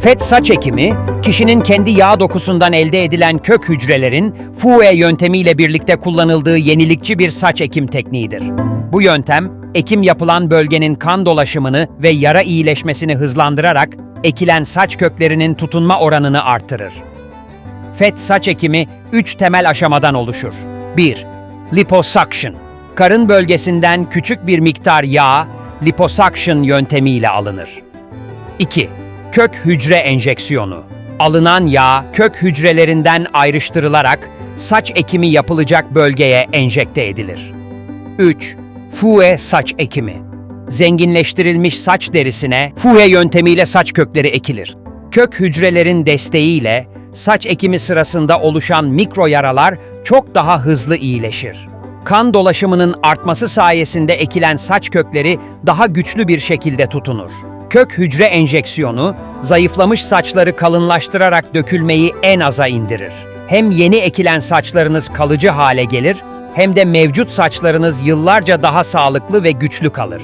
FET saç ekimi, kişinin kendi yağ dokusundan elde edilen kök hücrelerin FUE yöntemiyle birlikte kullanıldığı yenilikçi bir saç ekim tekniğidir. Bu yöntem, ekim yapılan bölgenin kan dolaşımını ve yara iyileşmesini hızlandırarak ekilen saç köklerinin tutunma oranını artırır. FET saç ekimi 3 temel aşamadan oluşur. 1. Liposuction. Karın bölgesinden küçük bir miktar yağ, liposuction yöntemiyle alınır. 2. Kök hücre enjeksiyonu. Alınan yağ kök hücrelerinden ayrıştırılarak saç ekimi yapılacak bölgeye enjekte edilir. 3. FUE saç ekimi. Zenginleştirilmiş saç derisine FUE yöntemiyle saç kökleri ekilir. Kök hücrelerin desteğiyle saç ekimi sırasında oluşan mikro yaralar çok daha hızlı iyileşir. Kan dolaşımının artması sayesinde ekilen saç kökleri daha güçlü bir şekilde tutunur. Kök hücre enjeksiyonu, zayıflamış saçları kalınlaştırarak dökülmeyi en aza indirir. Hem yeni ekilen saçlarınız kalıcı hale gelir, hem de mevcut saçlarınız yıllarca daha sağlıklı ve güçlü kalır.